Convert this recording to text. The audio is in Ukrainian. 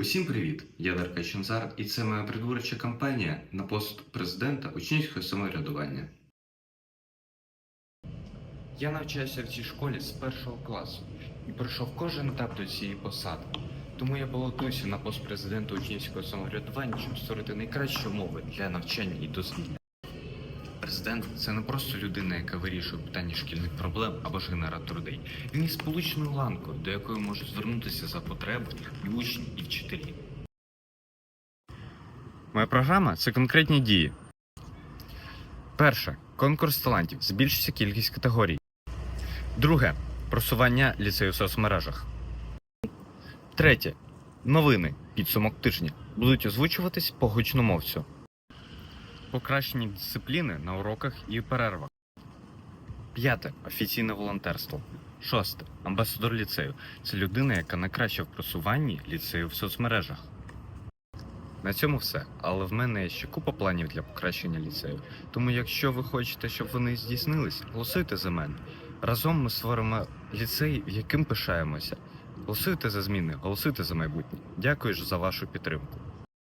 Усім привіт! Я Дарка Чонзар, і це моя придворча кампанія на пост президента учнівського самоврядування. Я навчаюся в цій школі з першого класу і пройшов кожен етап до цієї посади. Тому я балотуюся на пост президента учнівського самоврядування, щоб створити найкращі умови для навчання і дозвілля. Президент це не просто людина, яка вирішує питання шкільних проблем або ж генератор людей. Він є сполучною ланкою, до якої можуть звернутися за потреби і учні, і вчителі. Моя програма це конкретні дії. Перше конкурс талантів. Збільшиться кількість категорій. Друге просування ліцею в соцмережах. Третє новини. Підсумок тижня будуть озвучуватись по гучномовцю. Покращення дисципліни на уроках і перервах. П'яте офіційне волонтерство. Шосте амбасадор ліцею. Це людина, яка найкраща в просуванні ліцею в соцмережах. На цьому все. Але в мене є ще купа планів для покращення ліцею. Тому, якщо ви хочете, щоб вони здійснились, голосуйте за мене. Разом ми створимо ліцей, яким пишаємося. Голосуйте за зміни, голосуйте за майбутнє. Дякую ж за вашу підтримку.